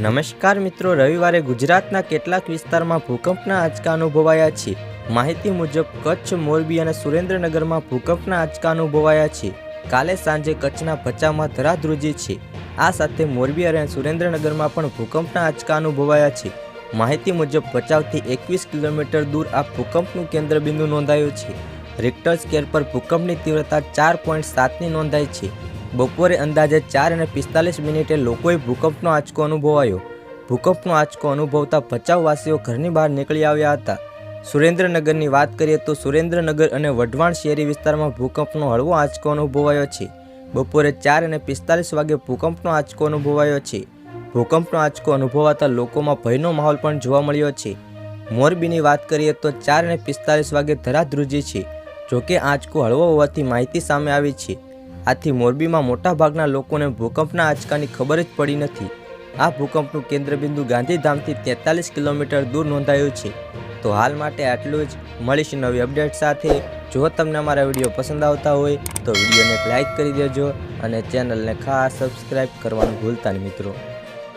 નમસ્કાર મિત્રો, રવિવારે ગુજરાતના કેટલાક વિસ્તારમાં ભૂકંપના આંચકા અનુભવાયા છે. માહિતી મુજબ, કચ્છ, મોરબી અને સુરેન્દ્રનગરમાં ભૂકંપના આંચકા અનુભવાયા છે. કાલે સાંજે કચ્છના ભચામાં ધરાધ્રુજી છે. આ સાથે મોરબી અને સુરેન્દ્રનગરમાં પણ ભૂકંપના આંચકા અનુભવાયા છે. માહિતી મુજબ, ભચાઉથી એકવીસ કિલોમીટર દૂર આ ભૂકંપનું કેન્દ્રબિંદુ નોંધાયું છે. રિક્ટર સ્કેલ પર ભૂકંપની તીવ્રતા ચાર પોઈન્ટ સાતની નોંધાઈ છે. બપોરે અંદાજે ચાર અને પિસ્તાલીસ મિનિટે લોકોએ ભૂકંપનો આંચકો અનુભવાયો. ભૂકંપનો આંચકો અનુભવતા ભચાઉવાસીઓ ઘરની બહાર નીકળી આવ્યા હતા. સુરેન્દ્રનગરની વાત કરીએ તો સુરેન્દ્રનગર અને વઢવાણ શહેરી વિસ્તારમાં ભૂકંપનો હળવો આંચકો અનુભવાયો છે. બપોરે ચાર અને પિસ્તાલીસ વાગે ભૂકંપનો આંચકો અનુભવાયો છે. ભૂકંપનો આંચકો અનુભવાતા લોકોમાં ભયનો માહોલ પણ જોવા મળ્યો છે. મોરબીની વાત કરીએ તો ચાર અને પિસ્તાલીસ વાગે ધરાધ્રુજી છે. જોકે આંચકો હળવો હોવાથી માહિતી સામે આવી છે. આથી મોરબીમાં મોટાભાગના લોકોને ભૂકંપના આંચકાની ખબર જ પડી નથી. આ ભૂકંપનું કેન્દ્રબિંદુ ગાંધીધામથી તેતાલીસ કિલોમીટર દૂર નોંધાયું છે. તો હાલ માટે આટલું જ. મળીશું નવી અપડેટ સાથે. જો તમને અમારા વીડિયો પસંદ આવતા હોય, તો વિડીયોને એક લાઇક કરી દેજો અને ચેનલને ખાસ સબસ્ક્રાઈબ કરવાનું ભૂલતા મિત્રો.